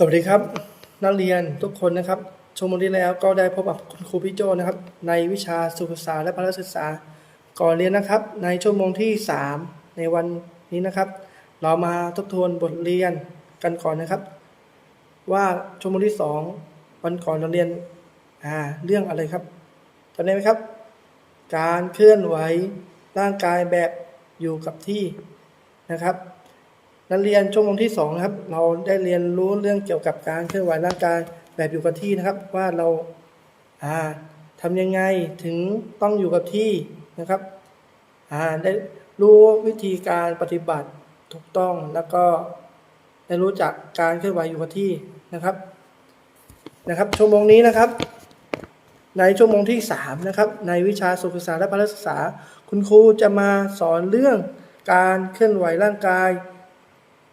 สวัสดีครับ นักเรียนทุกคนนะครับชมวันที่แล้วก็ได้พบกับคุณครูพี่โจนะครับ ในวิชาสุขศึกษาและพละศึกษา ก่อนเรียนนะครับ ในชั่วโมงที่ 3 ในวันนี้นะครับ เรามาทบทวนบทเรียนกันก่อนนะครับ ว่าชั่วโมงที่ 2 วันก่อนเราเรียนอ่าเรื่องอะไรครับจำได้ไหมครับ การเคลื่อนไหวร่างกายแบบอยู่กับที่นะครับ นักเรียนชั่วโมงที่สองนะครับ เราได้เรียนรู้เรื่องเกี่ยวกับการเคลื่อนไหวร่างกายแบบอยู่กับที่นะครับ ว่าเราอ่าทำยังไงถึงต้องอยู่กับที่นะครับอ่าได้รู้วิธีการปฏิบัติถูกต้องแล้วก็ได้รู้จักการเคลื่อนไหวอยู่กับที่นะครับนะครับ ชั่วโมงนี้นะครับ ในชั่วโมงที่สามนะครับ ในวิชาสุขศึกษาและพละศึกษา คุณครูจะมาสอนเรื่องการเคลื่อนไหวร่างกาย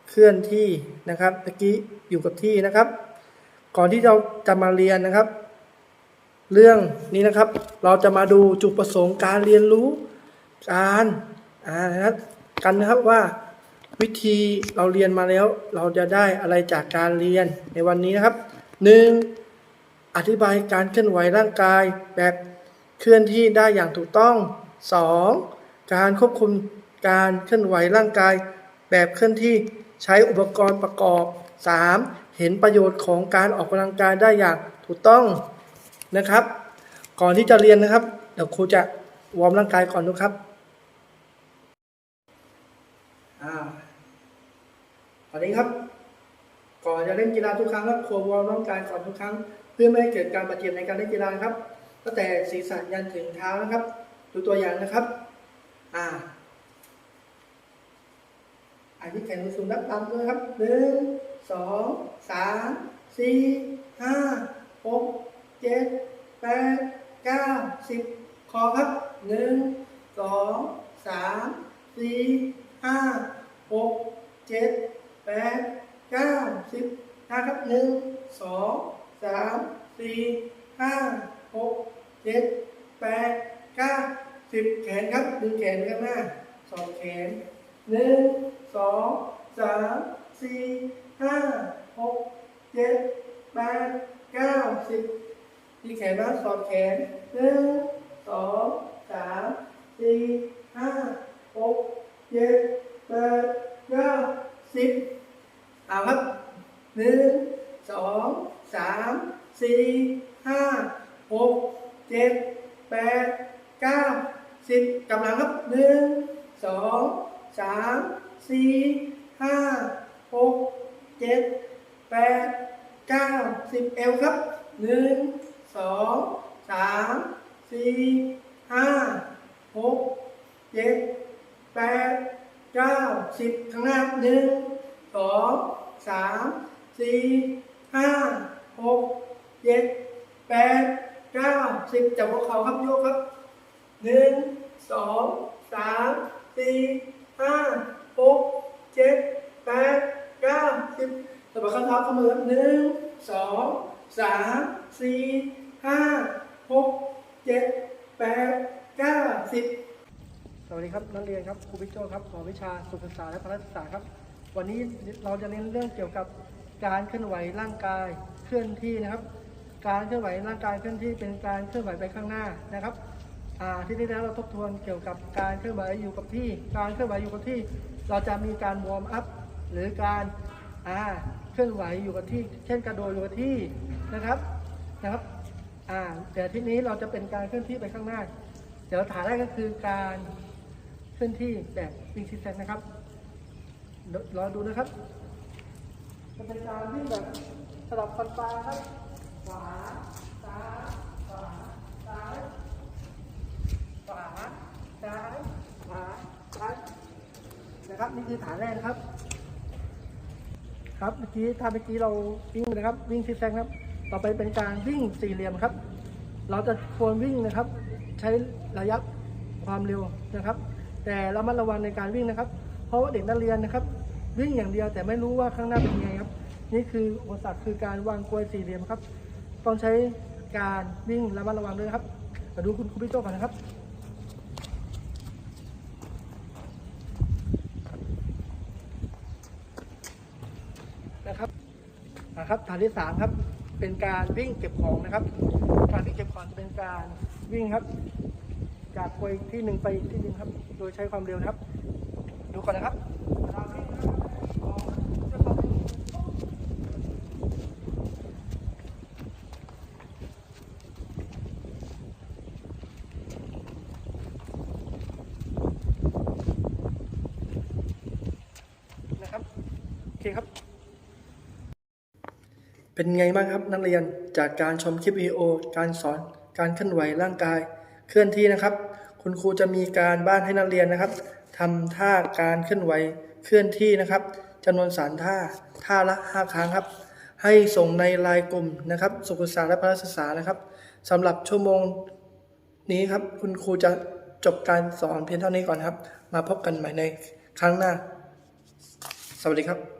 เคลื่อนที่นะครับเมื่อกี้อยู่กับที่นะครับ ก่อนที่เราจะมาเรียนนะครับ เรื่องนี้นะครับ เราจะมาดูจุดประสงค์การเรียนรู้การอ่านะครับกันนะครับว่าวิธีเราเรียนมาแล้ว เราจะได้อะไรจากการเรียนในวันนี้นะครับหนึ่งอธิบายการเคลื่อนไหวร่างกายแบบเคลื่อนที่ได้อย่างถูกต้องสองการควบคุมการเคลื่อนไหวร่างกายแบบเคลื่อนที่ ใช้อุปกรณ์ประกอบ 3. เห็นประโยชน์ของการออกกำลังกายได้อย่างถูกต้องนะครับ ก่อนที่จะเรียนนะครับ เดี๋ยวครูจะวอร์มร่างกายก่อนนะครับอ่าตอนนี้ครับ ก่อนจะเล่นกีฬาทุกครั้งครับควรวอร์มร่างกายก่อนทุกครั้ง เพื่อไม่ให้เกิดการบาดเจ็บในการเล่นกีฬานะครับตั้งแต่ศีรษะยันถึงเท้านะครับ ดูตัวอย่างนะครับ อ่า อันนี้แขนสูงนับตามด้วยครับหนึ่งสองสามสี่ห้าหกเจ็ดแปดเก้าสิบคอครับหนึ่งสองสามสี่ห้าหกเจ็ดแปดเก้าสิบนะครับหนึ่งสองสามสี่ห้าหกเจ็ดแปดเก้าสิบแขนครับดึงแขนข้างหน้าสองแขน หนึ่งสองสามสี่ห้าหกเจ็ดแปดเก้าสิบที่แขนนะสอดแขนหนึ่งสองสามสี่ห้าหกเจ็ดแปดเก้าสิบเอาครับหนึ่งสองสามสี่ห้าหกเจ็ดแปดเก้าสิบกำลังครับหนึ่งสอง สามสี่ห้าหกเจ็ดแปดเก้าสิบเอวครับหนึ่งสองสามสี่ห้าหกเจ็ดแปดเก้าสิบข้างหน้าหนึ่งสองสามสี่ห้าหกเจ็ดแปดเก้าสิบจับหัวเข่าครับโยกครับหนึ่งสองสามสี่ ห้าหกเจ็ดแปดเก้าสิบสะบัดข้อเท้าข้ามือครับหนึ่งสองสามสี่ห้าหกเจ็ดแปดเก้าสิบสวัสดีครับนักเรียนครับครูพิโจครับของวิชาสุขศึกษาและพละศึกษาครับ วันนี้เราจะเน้นเรื่องเกี่ยวกับการเคลื่อนไหวร่างกายเคลื่อนที่นะครับ การเคลื่อนไหวร่างกายเคลื่อนที่เป็นการเคลื่อนไหวไปข้างหน้านะครับ ที่นี้แล้วเราทบทวนเกี่ยวกับการเคลื่อนไหวอยู่กับที่ การเคลื่อนไหวอยู่กับที่ เราจะมีการวอร์มอัพหรือการเคลื่อนไหวอยู่กับที่ เช่นกระโดดอยู่กับที่นะครับนะครับแต่ที่นี้เราจะเป็นการเคลื่อนที่ไปข้างหน้า เดี๋ยวฐานแรกก็คือการเคลื่อนที่แบบวิ่งซิกแซกนะครับรอดูนะครับจะเป็นการวิ่งแบบสลับฟันปลาครับ ขวา ซ้าย ขวา ซ้าย ขวา ซ้าย ขวา ซ้าย นะครับนี่คือฐานแรกนะครับ ครับเมื่อกี้ถ้าเมื่อกี้เราวิ่งนะครับ วิ่งซิกแซกครับ ต่อไปเป็นการวิ่งสี่เหลี่ยมครับ เราจะควรวิ่งนะครับ ใช้ระยะความเร็วนะครับ แต่เรามาระวังในการวิ่งนะครับ เพราะว่าเด็กนักเรียนนะครับ วิ่งอย่างเดียวแต่ไม่รู้ว่าข้างหน้าเป็นยังไงครับ นี่คืออุปสรรคคือการวางกลวยสี่เหลี่ยมครับ ต้องใช้การวิ่งระมัดระวังด้วยครับมาดูคุณครูพี่โจ้ก่อนนะครับ นะครับนะครับฐานที่สามครับ เป็นการวิ่งเก็บของนะครับการที่เก็บของจะเป็นการวิ่งครับ จากไปที่หนึ่งไปที่หนึ่งครับ โดยใช้ความเร็วนะครับ ดูก่อนนะครับเวลาวิ่งนะครับออกด้วยความเร็วนะครับ โอเคครับ เป็นไงบ้างครับนักเรียนจากการชมคลิปวิดีโอ การสอนการเคลื่อนไหวร่างกาย เคลื่อนที่นะครับ คุณครูจะมีการบ้านให้นักเรียนนะครับทำท่าการเคลื่อนไหวเคลื่อนที่นะครับจำนวนสามท่าท่าละห้าครั้งครับ ให้ส่งในไลน์กลุ่มนะครับสุขศึกษาและพละศึกษานะครับสำหรับชั่วโมงนี้ครับ คุณครูจะจบการสอนเพียงเท่านี้ก่อนครับ มาพบกันใหม่ในครั้งหน้า สวัสดีครับ